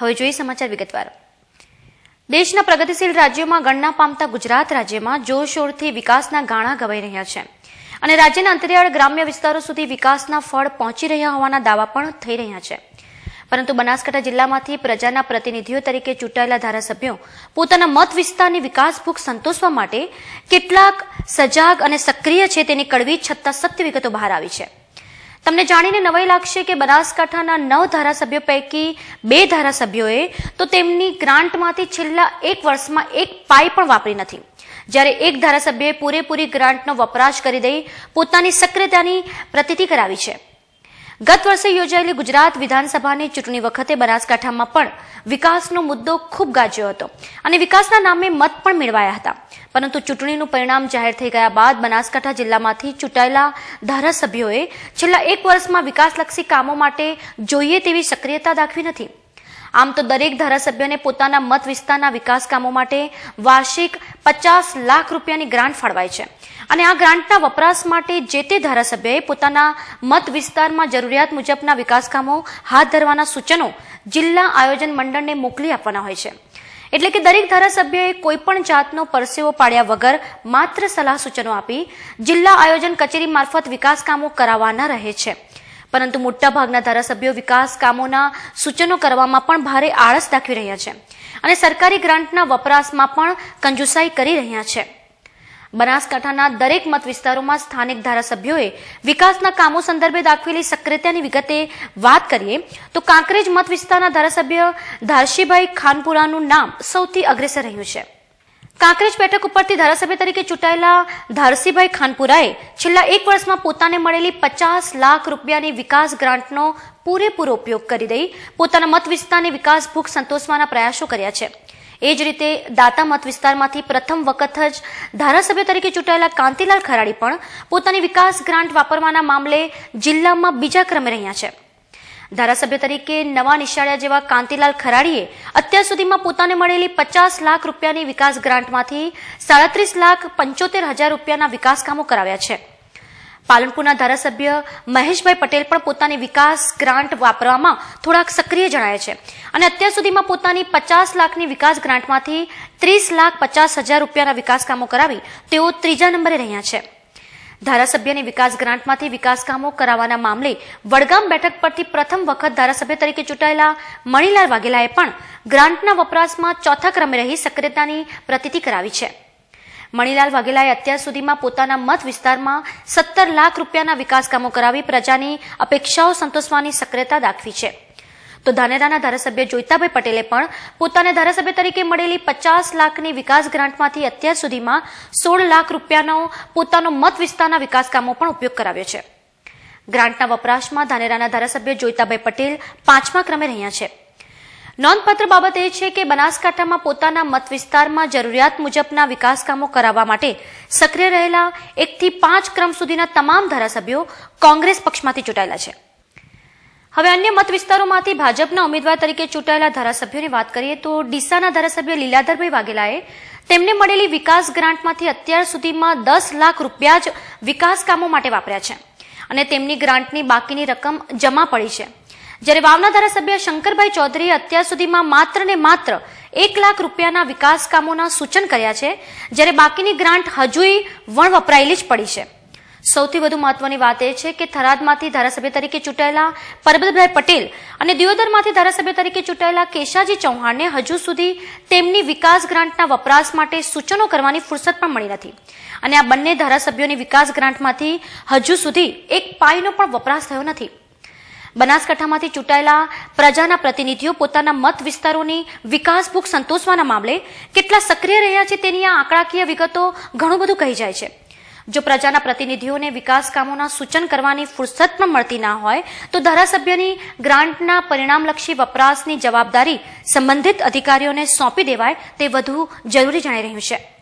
હવે જોઈએ સમાચાર વિગતવાર. દેશના પ્રગતિશીલ રાજ્યોમાં ગણના પામતા ગુજરાત રાજ્યમાં જોરશોરથી વિકાસના ગાણા ગવાઈ રહ્યા છે. અને રાજ્યના અંતરિયાળ ગ્રામ્ય વિસ્તારો સુધી વિકાસના ફળ પહોંચી રહ્યા હોવાના દાવા પણ થઈ રહ્યા છે. પરંતુ બનાસકાંઠા જિલ્લામાંથી પ્રજાના પ્રતિનિધિઓ તરીકે ચૂંટાયેલા ધારાસભ્યો પોતાના મત વિસ્તારની વિકાસ ભૂખ સંતોષવા માટે કેટલાક સજાગ અને સક્રિય છે તેની કડવી છતાં સત્ય વિગતો બહાર આવી છે. તમને જાણીને નવાઈ લાગશે કે બનાસકાંઠાના નવ ધારાસભ્યો પૈકી બે ધારાસભ્યોએ તો તેમની ગ્રાન્ટમાંથી છેલ્લા એક વર્ષમાં એક પાઈ પણ વાપરી નથી. જ્યારે એક ધારાસભ્યએ પૂરેપૂરી ગ્રાન્ટનો વપરાશ કરી દઈ પોતાની સક્રિયતાની પ્રતિતિ કરાવી છે. ગત વર્ષે યોજાયેલી ગુજરાત વિધાનસભાની ચૂંટણી વખતે બનાસકાંઠામાં પણ વિકાસનો મુદ્દો ખૂબ ગાજ્યો હતો અને વિકાસના નામે મત પણ મેળવાયા હતા. પરંતુ ચૂંટણીનું પરિણામ જાહેર થઈ ગયા બાદ બનાસકાંઠા જિલ્લામાંથી ચૂંટાયેલા ધારાસભ્યોએ છેલ્લા એક વર્ષમાં વિકાસલક્ષી કામો માટે જોઈએ તેવી સક્રિયતા દાખવી નથી. આમ તો દરેક ધારાસભ્યને પોતાના મત વિસ્તારના વિકાસ કામો માટે વાર્ષિક પચાસ લાખ રૂપિયાની ગ્રાન્ટ ફાળવાય છે. અને આ ગ્રાન્ટના વપરાશ માટે જે તે ધારાસભ્યએ પોતાના મત વિસ્તારમાં જરૂરિયાત મુજબના વિકાસ કામો હાથ ધરવાના સૂચનો જિલ્લા આયોજન મંડળને મોકલી આપવાના હોય છે. એટલે કે દરેક ધારાસભ્યએ કોઈપણ જાતનો પરસેવો પાડ્યા વગર માત્ર સલાહ સૂચનો આપી જિલ્લા આયોજન કચેરી મારફત વિકાસ કામો કરાવવાના રહે છે. પરંતુ મોટાભાગના ધારાસભ્યો વિકાસ કામોના સૂચનો કરવામાં પણ ભારે આળસ દાખવી રહ્યા છે અને સરકારી ગ્રાન્ટના વપરાશમાં પણ કંજુસાઈ કરી રહ્યા છે. બનાસકાંઠાના દરેક મત વિસ્તારોમાં સ્થાનિક ધારાસભ્યોએ વિકાસના કામો સંદર્ભે દાખવેલી સક્રિયતાની વિગતે વાત કરીએ તો કાંકરેજ મત વિસ્તારના ધારાસભ્ય ધારશીભાઈ ખાનપુરાનું નામ સૌથી અગ્રેસર રહ્યું છે. કાંકરેજ બેઠક ઉપરથી ધારાસભ્ય તરીકે ચૂંટાયેલા ધારસીભાઈ ખાનપુરાએ છેલ્લા એક વર્ષમાં પોતાને મળેલી પચાસ લાખ રૂપિયાની વિકાસ ગ્રાન્ટનો પૂરેપૂરો ઉપયોગ કરી દઈ પોતાના મત વિસ્તારની વિકાસ ભૂખ સંતોષવાના પ્રયાસો કર્યા છે. એ જ રીતે દાતા મત વિસ્તારમાંથી પ્રથમ વખત જ ધારાસભ્ય તરીકે ચૂંટાયેલા કાંતિલાલ ખરાડી પણ પોતાની વિકાસ ગ્રાન્ટ વાપરવાના મામલે જિલ્લામાં બીજા ક્રમે રહ્યા છે. ધારાસભ્ય તરીકે નવા નિશાળ્યા જેવા કાંતિલાલ ખરાડીએ અત્યાર સુધીમાં પોતાને મળેલી પચાસ લાખ રૂપિયાની વિકાસ ગ્રાન્ટમાંથી સાડત્રીસ લાખ પંચોતેર હજાર રૂપિયાના વિકાસ કામો કરાવ્યા છે. પાલનપુરના ધારાસભ્ય મહેશભાઈ પટેલ પણ પોતાની વિકાસ ગ્રાન્ટ વાપરવામાં થોડાક સક્રિય જણાય છે અને અત્યાર સુધીમાં પોતાની પચાસ લાખની વિકાસ ગ્રાન્ટમાંથી ત્રીસ લાખ પચાસ હજાર રૂપિયાના વિકાસ કામો કરાવી તેઓ ત્રીજા નંબરે રહ્યા છે. ધારાસભ્યની વિકાસ ગ્રાન્ટમાંથી વિકાસ કામો કરાવવાના મામલે વડગામ બેઠક પરથી પ્રથમ વખત ધારાસભ્ય તરીકે ચૂંટાયેલા મણિલાલ વાઘેલાએ પણ ગ્રાન્ટના વપરાશમાં ચોથા ક્રમે રહી સક્રિયતાની પ્રતિતિ કરાવી છે. મણિલાલ વાઘેલાએ અત્યાર સુધીમાં પોતાના મત વિસ્તારમાં સત્તર લાખ રૂપિયાના વિકાસ કામો કરાવી પ્રજાની અપેક્ષાઓ સંતોષવાની સક્રિયતા દાખવી છે. તો ધાનેરાના ધારાસભ્ય જોઈતાભાઈ પટેલે પણ પોતાને ધારાસભ્ય તરીકે મળેલી પચાસ લાખની વિકાસ ગ્રાન્ટમાંથી અત્યાર સુધીમાં સોળ લાખ રૂપિયાનો પોતાનો મત વિસ્તારના વિકાસ કામો પણ ઉપયોગ કરાવ્યો છે. ગ્રાન્ટના વપરાશમાં ધાનેરાના ધારાસભ્ય જોઈતાભાઈ પટેલ પાંચમા ક્રમે રહ્યા છે. નોંધપાત્ર બાબત એ છે કે બનાસકાંઠામાં પોતાના મત વિસ્તારમાં જરૂરિયાત મુજબના વિકાસ કામો કરાવવા માટે સક્રિય રહેલા એકથી પાંચ ક્રમ સુધીના તમામ ધારાસભ્યો કોંગ્રેસ પક્ષમાંથી ચૂંટાયેલા છે. હવે અન્ય મત વિસ્તારોમાંથી ભાજપના ઉમેદવાર તરીકે ચૂંટાયેલા ધારાસભ્યોની વાત કરીએ તો ડીસાના ધારાસભ્ય લીલાધરભાઈ વાઘેલાએ તેમને મળેલી વિકાસ ગ્રાન્ટમાંથી અત્યાર સુધીમાં દસ લાખ રૂપિયા જ વિકાસ કામો માટે વાપર્યા છે અને તેમની ગ્રાન્ટની બાકીની રકમ જમા પડી છે. જ્યારે વાવના ધારાસભ્ય શંકરભાઈ ચૌધરીએ અત્યાર સુધીમાં માત્ર ને માત્ર એક લાખ રૂપિયાના વિકાસ કામોના સૂચન કર્યા છે, જ્યારે બાકીની ગ્રાન્ટ હજુય વણ વપરાયેલી જ પડી છે. સૌથી વધુ મહત્વની વાત એ છે કે થરાદમાંથી ધારાસભ્ય તરીકે ચૂંટાયેલા પરબતભાઈ પટેલ અને દિયોદરમાંથી ધારાસભ્ય તરીકે ચૂંટાયેલા કેશાજી ચૌહાણને હજુ સુધી તેમની વિકાસ ગ્રાન્ટના વપરાશ માટે સૂચનો કરવાની ફુરસદ પણ મળી નથી. અને આ બંને ધારાસભ્યોની વિકાસ ગ્રાન્ટમાંથી હજુ સુધી એક પાઈનો પણ વપરાશ થયો નથી. બનાસકાંઠામાંથી ચૂંટાયેલા પ્રજાના પ્રતિનિધિઓ પોતાના મત વિસ્તારોની વિકાસ ભૂખ સંતોષવાના મામલે કેટલા સક્રિય રહ્યા છે તેની આ આંકડાકીય વિગતો ઘણું બધું કહી જાય છે. જો પ્રજાના પ્રતિનિધિઓને વિકાસ કામોના સૂચન કરવાની ફુરસદ પણ મળતી ના હોય, તો ધારાસભ્યની ગ્રાન્ટના પરિણામલક્ષી વપરાશની જવાબદારી સંબંધિત અધિકારીઓને સોંપી દેવાય તે વધુ જરૂરી જણાઈ રહ્યું છે.